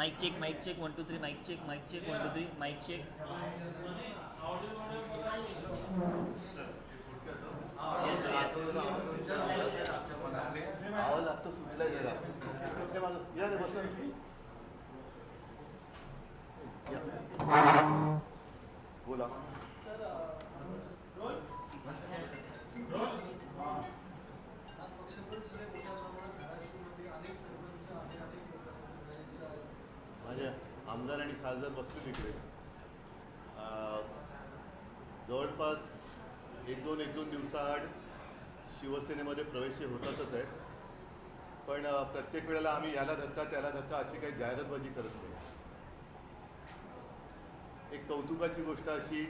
Mike check mike check one two three mike check mike check one two three mike check आवाज आत्ता सुटला जरा हे माझं या रे बस बोला. खासदार बसले तिकडे जवळपास एक दोन एक दोन दिवसाआड शिवसेनेमध्ये प्रवेश होतातच आहे पण प्रत्येक वेळेला आम्ही याला धक्का त्याला धक्का अशी काही जाहिरातबाजी करत नाही. एक कौतुकाची गोष्ट अशी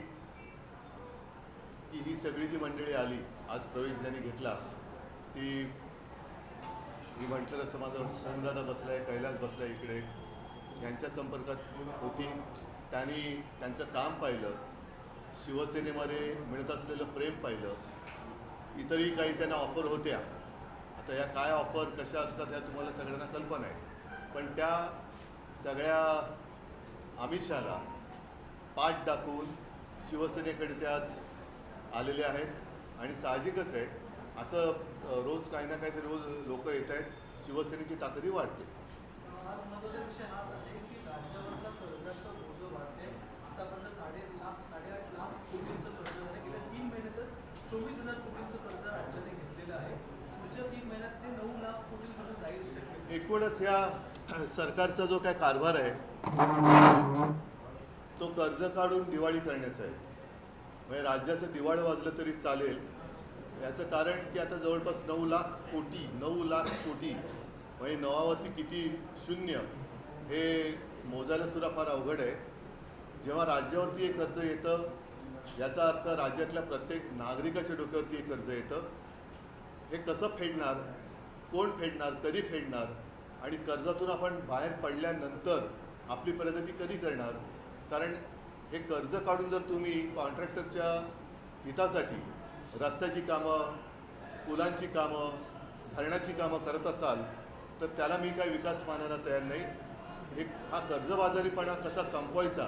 की ही सगळी जी मंडळी आली आज प्रवेश ज्यांनी घेतला ती मी म्हटलं तसं माझं सोमदादा बसलाय कैलास बसलाय इकडे. यांच्या संपर्कात होती. त्यांनी त्यांचं काम पाहिलं. शिवसेनेमध्ये मिळत असलेलं प्रेम पाहिलं. इतरही काही त्यांना ऑफर होत्या. आता या काय ऑफर कशा असतात ह्या तुम्हाला सगळ्यांना कल्पना आहे. पण त्या सगळ्या आमिषाला पाठ दाखवून शिवसेनेकडे ते आज आलेले आहेत. आणि साहजिकच आहे. असं रोज काही ना काहीतरी रोज लोक येत आहेत शिवसेनेची ताकदही वाढते. आज कर्जाचं ओझं वाढते आतापर्यंत साडे लाख साडेआठ लाख कोटींचं कर्ज झालं. गेल्या तीन महिन्यातच चोवीस हजार कोटींचं कर्ज राज्याने घेतलेलं आहे. पुढच्या तीन महिन्यात ते नऊ लाख कोटींपर्यंत जाईल एकूणच या सरकारचा जो काय कारभार आहे तो कर्ज काढून दिवाळी करण्याचा आहे. म्हणजे राज्याचं दिवाळं वाजलं तरी चालेल. याचं कारण की आता जवळपास नऊ लाख कोटी नऊ लाख कोटी म्हणजे नवावरती किती शून्य हे मोजायला सुद्धा फार अवघड आहे. जेव्हा राज्यावरती हे कर्ज येतं याचा अर्थ राज्यातल्या प्रत्येक नागरिकाच्या डोक्यावरती हे कर्ज येतं. हे कसं फेडणार कोण फेडणार कधी फेडणार आणि कर्जातून आपण बाहेर पडल्यानंतर आपली प्रगती कधी करणार? कारण हे कर्ज काढून जर तुम्ही कॉन्ट्रॅक्टरच्या हितासाठी रस्त्याची कामं पुलांची कामं धरणाची कामं करत असाल तर त्याला मी काही विकास मानायला तयार नाही. एक हा कर्जबाजारीपणा कसा संपवायचा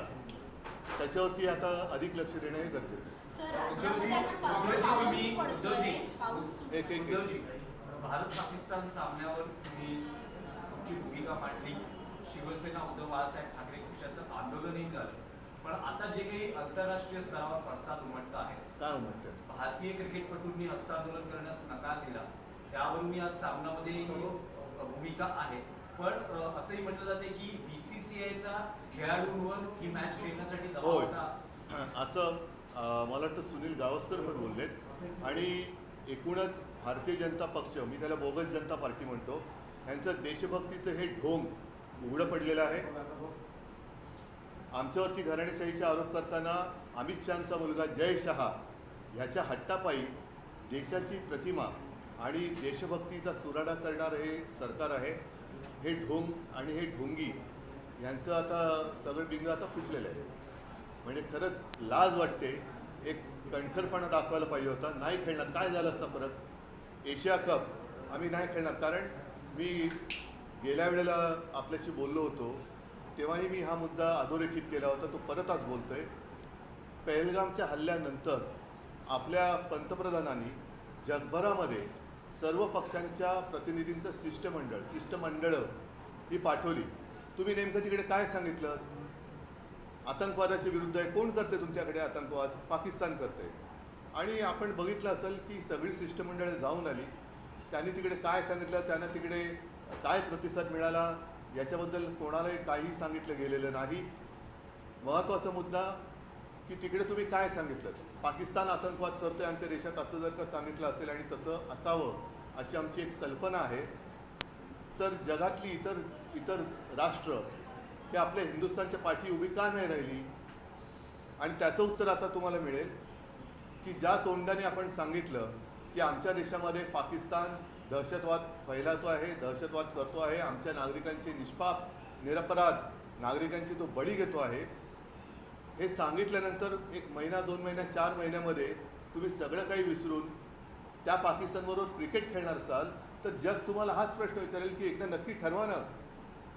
त्याच्यावरती आता अधिक लक्ष देणं हे गरजेचं आहे. एक एक भारत पाकिस्तान सामन्यावर तुम्ही तुमची भूमिका मांडली. शिवसेना उद्धव बाळासाहेब ठाकरे पक्षाचं आंदोलनही झालं. पण आता जे काही आंतरराष्ट्रीय स्तरावर पडसाद उमटत आहे काय म्हणतात भारतीय क्रिकेटपटूंनी हस्तांदोलन करण्यास नकार दिला. त्यावरून आज सामनामध्ये भूमिका आहे. पण असंही म्हटलं जाते की बीसीसीआयचा खेळाडूंवर ही मॅच खेळण्यासाठी दबाव. होता. असं मला वाटतं सुनील गावस्कर पण बोललेत. आणि एकूणच भारतीय जनता पक्ष मी त्याला बोगस जनता पार्टी म्हणतो यांचं देशभक्तीचं हे ढोंग उघडं पडलेलं आहे. आमच्यावरती घराणेशाहीचे आरोप करताना अमित शहाचा मुलगा जय शहा ह्याच्या हट्टापायी देशाची प्रतिमा आणि देशभक्तीचा चुराडा करणारं हे सरकार आहे. हे ढोंग आणि हे ढोंगी यांचं आता सगळं बिंग आता फुटलेलं आहे. म्हणजे खरंच लाज वाटते. एक कणखरपणा दाखवायला पाहिजे होता. नाही खेळणार. काय झालं असता परत एशिया कप. आम्ही नाही खेळणार. कारण मी गेल्या वेळेला आपल्याशी बोललो होतो. तेव्हाही मी हा मुद्दा अधोरेखित केला होता. तो परत आज आहे पहलगामच्या हल्ल्यानंतर आपल्या पंतप्रधानांनी जगभरामध्ये सर्व पक्षांच्या प्रतिनिधींचं शिष्टमंडळ शिष्टमंडळं ही पाठवली. तुम्ही नेमकं तिकडे काय सांगितलं? आतंकवादाच्या विरुद्ध आहे. कोण करते तुमच्याकडे आतंकवाद? पाकिस्तान करते आणि आपण बघितलं असेल की सगळी शिष्टमंडळं जाऊन आली. त्यांनी तिकडे काय सांगितलं? त्यांना तिकडे काय प्रतिसाद मिळाला? याच्याबद्दल कोणालाही काही सांगितलं गेलेलं नाही. महत्त्वाचा मुद्दा की तिकडे तुम्ही काय सांगितलं? पाकिस्तान आतंकवाद करतोय आमच्या देशात असं जर का सांगितलं असेल आणि तसं असावं अशी आमची एक कल्पना आहे तर जगातली इतर इतर राष्ट्र हे आपल्या हिंदुस्थानच्या पाठी उभी का नाही राहिली? आणि त्याचं उत्तर आता तुम्हाला मिळेल की ज्या तोंडाने आपण सांगितलं की आमच्या देशामध्ये पाकिस्तान दहशतवाद फैलावतो आहे दहशतवाद करतो आहे आमच्या नागरिकांचे निष्पाप निरपराध नागरिकांची तो बळी घेतो आहे हे सांगितल्यानंतर एक महिना दोन महिन्या चार महिन्यामध्ये तुम्ही सगळं काही विसरून त्या पाकिस्तानबरोबर क्रिकेट खेळणार असाल तर जग तुम्हाला हाच प्रश्न विचारेल की एकदा नक्की ठरवा ना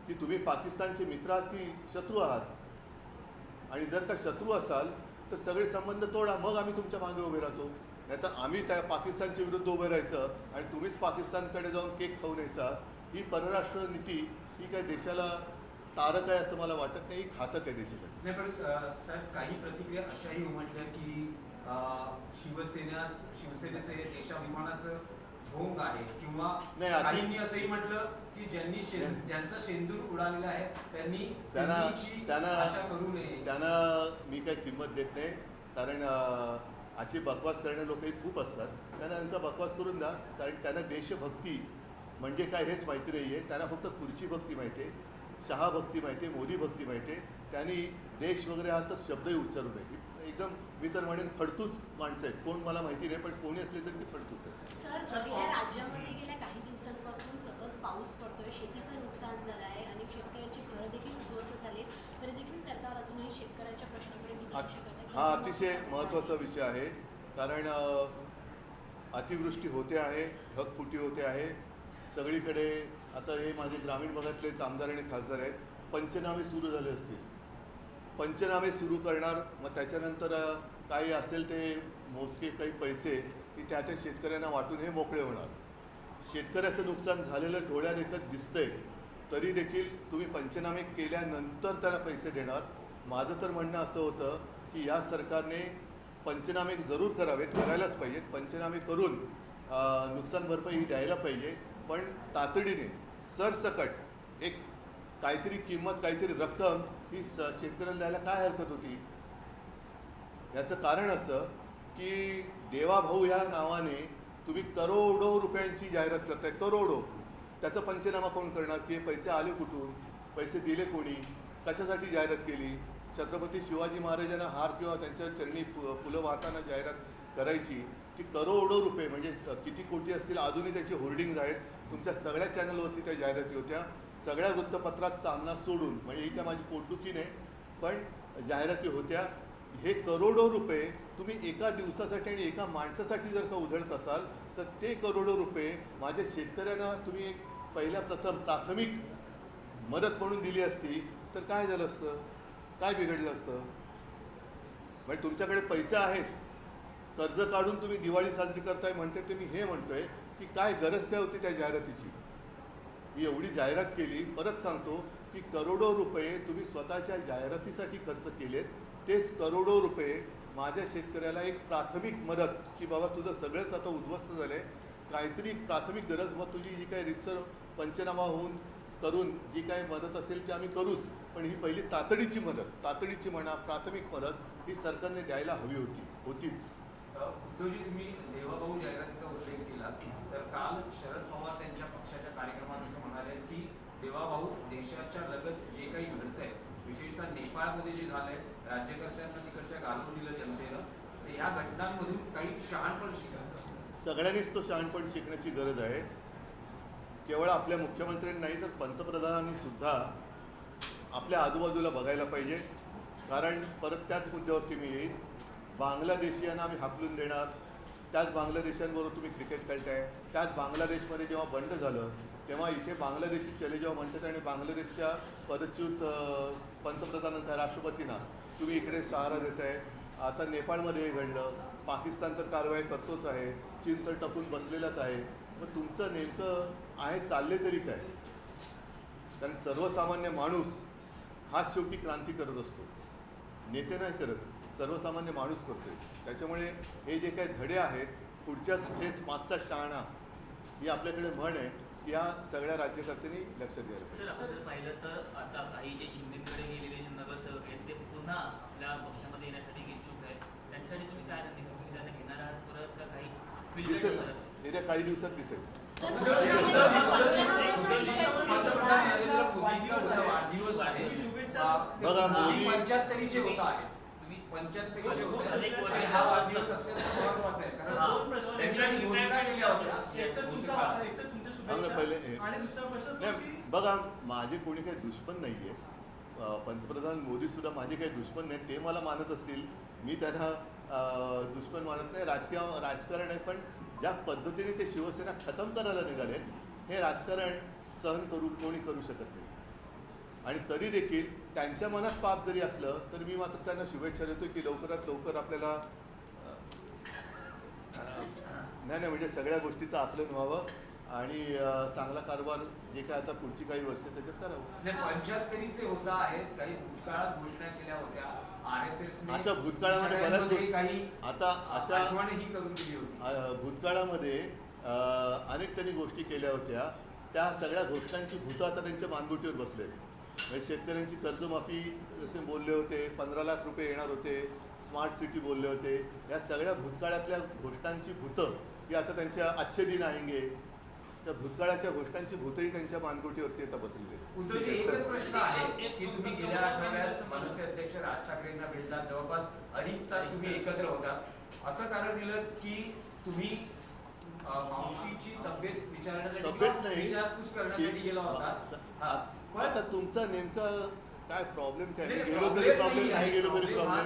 की तुम्ही पाकिस्तानचे मित्र आहात की शत्रू आहात. आणि जर का शत्रू असाल तर सगळे संबंध तोडा मग आम्ही तुमच्या मागे उभे राहतो. नाहीतर आम्ही त्या पाकिस्तानच्या विरुद्ध उभे राहायचं आणि तुम्हीच पाकिस्तानकडे जाऊन केक खाऊन यायचा ही परराष्ट्र नीती ही काय देशाला तारक आहे असं मला वाटत नाही घातक आहे देशासाठी. नाही पण साहेब काही प्रतिक्रिया अशाही उमटल्या की शिवसेना शिवसेनेचे देशाभिमानाचं ढोंग आहे किंवा नाही, काहींनी असंही म्हटलं की ज्यांनी. ज्यांचा शेंदूर उडालेला आहे त्यांनी त्यांना त्यांना आशा करू नये. त्यांना मी काही किंमत देत नाही कारण अशी बकवास करणारे लोकही खूप असतात. त्यांना त्यांचा बकवास करून द्या कारण त्यांना देशभक्ती म्हणजे काय हेच माहिती नाही आहे त्यांना फक्त खुर्ची भक्ती माहिती आहे. शहा भक्ती माहिती आहे मोदी भक्ती माहिती आहे त्यांनी देश वगैरे हा तर शब्दही उच्चारू नये एकदम मी तर म्हणेन फडतूच माणसं आहेत. कोण मला माहिती नाही पण कोणी असले तरी ते फडतूच आहे सर गेल्या राज्यामध्ये गेल्या काही दिवसांपासून सतत पाऊस पडतोय शेतीचं नुकसान झालं आहे अनेक शेतकऱ्यांची घरं देखील उद्ध्वस्त झाले तरी देखील सरकार अजूनही शेतकऱ्यांच्या प्रश्नाकडे दुर्लक्ष करत आहे. हा अतिशय महत्त्वाचा विषय आहे. कारण अतिवृष्टी होते आहे ढगफुटी होते आहे. सगळीकडे आता हे माझे ग्रामीण भागातलेच आमदार आणि खासदार आहेत. पंचनामे सुरू झाले असतील. पंचनामे सुरू करणार मग त्याच्यानंतर काही असेल ते मोजके काही पैसे की त्या त्या शेतकऱ्यांना वाटून हे मोकळे होणार. शेतकऱ्याचं नुकसान झालेलं डोळ्यादेखत दिसतंय. तरी देखील तुम्ही पंचनामे केल्यानंतर त्याला पैसे देणार. माझं तर म्हणणं असं होतं की या सरकारने पंचनामे जरूर करावेत करायलाच पाहिजेत. पंचनामे करून नुकसान भरपाई ही द्यायला पाहिजे. पण तातडीने सरसकट एक काहीतरी किंमत काहीतरी रक्कम ही स शेतकऱ्याला द्यायला काय हरकत होती? याचं कारण असं की देवाभाऊ ह्या नावाने तुम्ही करोडो रुपयांची जाहिरात करताय करोडो. त्याचा पंचनामा कोण करणार? की हे पैसे आले कुठून? पैसे दिले कोणी? कशासाठी जाहिरात केली? छत्रपती शिवाजी महाराजांना हार किंवा त्यांच्या चरणी फु फुलं वाहताना जाहिरात करायची ती करोडो रुपये म्हणजे किती कोटी असतील अजूनही त्याचे होर्डिंग्ज आहेत. तुमच्या सगळ्या चॅनलवरती त्या जाहिराती होत्या. सगळ्या वृत्तपत्रात सामना सोडून म्हणजे ही काय माझी पोटदुखी नाही पण जाहिराती होत्या. हे करोडो रुपये तुम्ही एका दिवसासाठी आणि एका माणसासाठी जर का उधळत असाल तर ते करोडो रुपये माझ्या शेतकऱ्यांना तुम्ही एक पहिल्या प्रथम प्राथमिक मदत म्हणून दिली असती तर काय झालं असतं? काय बिघडलं असतं? म्हणजे तुमच्याकडे पैसे आहेत. कर्ज काढून तुम्ही दिवाळी साजरी करताय म्हणते ते मी हे म्हणतोय की काय गरज काय होती त्या जाहिरातीची? ही एवढी जाहिरात केली परत सांगतो की करोडो रुपये तुम्ही स्वतःच्या जाहिरातीसाठी खर्च केलेत. तेच करोडो रुपये माझ्या शेतकऱ्याला एक प्राथमिक मदत की बाबा तुझं सगळंच आता उद्ध्वस्त झालं आहे काहीतरी प्राथमिक गरज मग तुझी जी काही रितसर पंचनामा होऊन करून जी काही मदत असेल ती आम्ही करूच. पण ही पहिली तातडीची मदत तातडीची म्हणा प्राथमिक मदत ही सरकारने द्यायला हवी होती होतीच. उद्धवजी तुम्ही देवाभाऊ जाहिरातीचा उल्लेख केला. तर काल शरद पवार त्यांच्या पक्षाच्या कार्यक्रमात असं म्हणाले की देवाभाऊ देशाच्या लगत जे काही घडतंय विशेषतः नेपाळमध्ये जे झालंय राज्यकर्त्यांना तिकडच्या घालवून दिलं जनतेनं तर या घटनांमधून काही शहाणपण शिकायचं सगळ्यांनीच तो शहाणपण शिकण्याची गरज आहे. केवळ आपल्या मुख्यमंत्र्यांनी नाही तर पंतप्रधानांनी सुद्धा आपल्या आजूबाजूला बघायला पाहिजे. कारण परत त्याच मुद्द्यावरती मी येईन. बांगलादेशीयांना आम्ही हाकलून देणार. त्याच बांगलादेशांबरोबर तुम्ही क्रिकेट खेळताय. त्याच बांगलादेशमध्ये जेव्हा बंड झालं तेव्हा इथे बांगलादेशी चले जेव्हा म्हणतात आणि बांगलादेशच्या परच्युत पंतप्रधानांचा पंतप्रधानांना राष्ट्रपतींना तुम्ही इकडे सहारा देत आहे आता नेपाळमध्ये हे घडलं. पाकिस्तान तर कारवाई करतोच आहे. चीन तर टपून बसलेलाच आहे. मग तुमचं नेमकं आहे चालले तरी काय? कारण सर्वसामान्य माणूस हाच शेवटी क्रांती करत असतो नेते नाही करत सर्वसामान्य माणूस करतोय त्याच्यामुळे हे जे काही धडे आहेत पुढच्याच ठेच मागचा शहाणा ही आपल्याकडे म्हण आहे की या सगळ्या राज्यकर्त्यांनी लक्ष द्यायला पाहिजे सर आपण जर पाहिलं तर आता काही जे शिंदेकडे गेलेले जे नगरसेवक आहेत ते पुन्हा आपल्या पक्षामध्ये येण्यासाठी इच्छुक आहेत त्यांच्यासाठी तुम्ही काय तुम्ही त्यांना घेणार आहात परत का काही दिसेल? येत्या काही दिवसात दिसेल वाढदिवस आहे. बघा, मोदी- पंच्याहत्तरीचे होत आहेत. नाही बघा माझे कोणी काही दुश्मन नाही आहे पंतप्रधान मोदीसुद्धा माझे काही दुश्मन नाहीत. ते मला मानत असतील. मी त्यांना दुश्मन मानत नाही. राजकीय राजकारण आहे पण ज्या पद्धतीने ते शिवसेना खतम करायला निघाले हे राजकारण सहन करू कोणी करू शकत नाही. आणि तरी देखील त्यांच्या मनात पाप जरी असलं तर मी मात्र त्यांना शुभेच्छा देतो की लवकरात लवकर आपल्याला नाही नाही म्हणजे सगळ्या गोष्टीचं आकलन व्हावं आणि चांगला कारभार जे काय आता पुढची काही वर्ष त्याच्यात करावं. नाही, पंच्याहत्तरीचे होता आहेत काही भूतकाळात घोषणा केल्या होत्या. आर एस एस अशा भूतकाळामध्ये बऱ्याच गोष्टी- आता अशा भूतकाळामध्ये अनेक त्यांनी गोष्टी केल्या होत्या. त्या सगळ्या घोषणांची भूतं आता त्यांच्या मानगुटीवर बसलेत. म्हणजे शेतकऱ्यांची कर्जमाफी ते बोलले होते पंधरा लाख रुपये येणार होते स्मार्ट सिटी बोलले होते. या सगळ्या भूतकाळातल्या घोषणांची भूतं ही आता त्यांच्या आजचे दिन आहेंगे त्या भूतकाळाच्या घोषणांची भूतही त्यांच्या मानगुटीवरती आता बसलेली आहे, आहे की तुम्ही गेल्या आठवड्यात मनसे अध्यक्ष राज ठाकरेंना भेटला जवळपास अडीच तास तुम्ही एकत्र होता. असं कारण दिलं की तुम्ही मावशीची तब्येत विचारण्यासाठी तब्येत नाही. विचारपूस करण्यासाठी गेला होता. हा. आता तुमचा नेमका काय प्रॉब्लेम काय? गेलो तरी प्रॉब्लेम नाही गेलो तरी प्रॉब्लेम.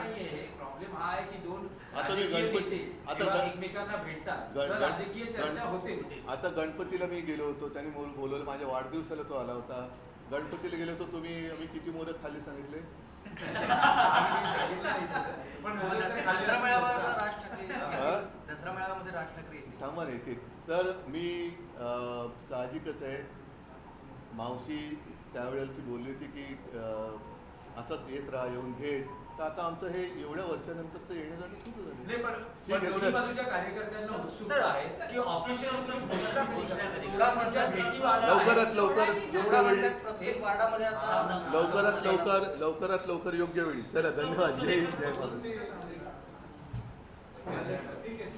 प्रॉब्लेम हा आहे की दोन आता मी गणपती- आता एकमेकांना भेटतात. राजकीय चर्चा होतेच. आता गणपतीला मी गेलो होतो त्यांनी बोल बोलवलं माझ्या वाढदिवसाला तो आला होता. गणपतीला गेलो होतो तुम्ही मी किती मोदक खाल्ले सांगितले? थांबा नाही ते तर मी साहजिकच आहे. मावशी त्यावेळेला ती बोलली होती की असंच येत राहा येऊन भेट. तर आता आमचं हे एवढ्या वर्षानंतरचं येणं जाणं सुरू झालं. लवकरात लवकर एवढ्या वेळी. लवकरात लवकर लवकरात लवकर योग्य वेळी. चला धन्यवाद. जय हिंद, जय भारत. ठीक आहे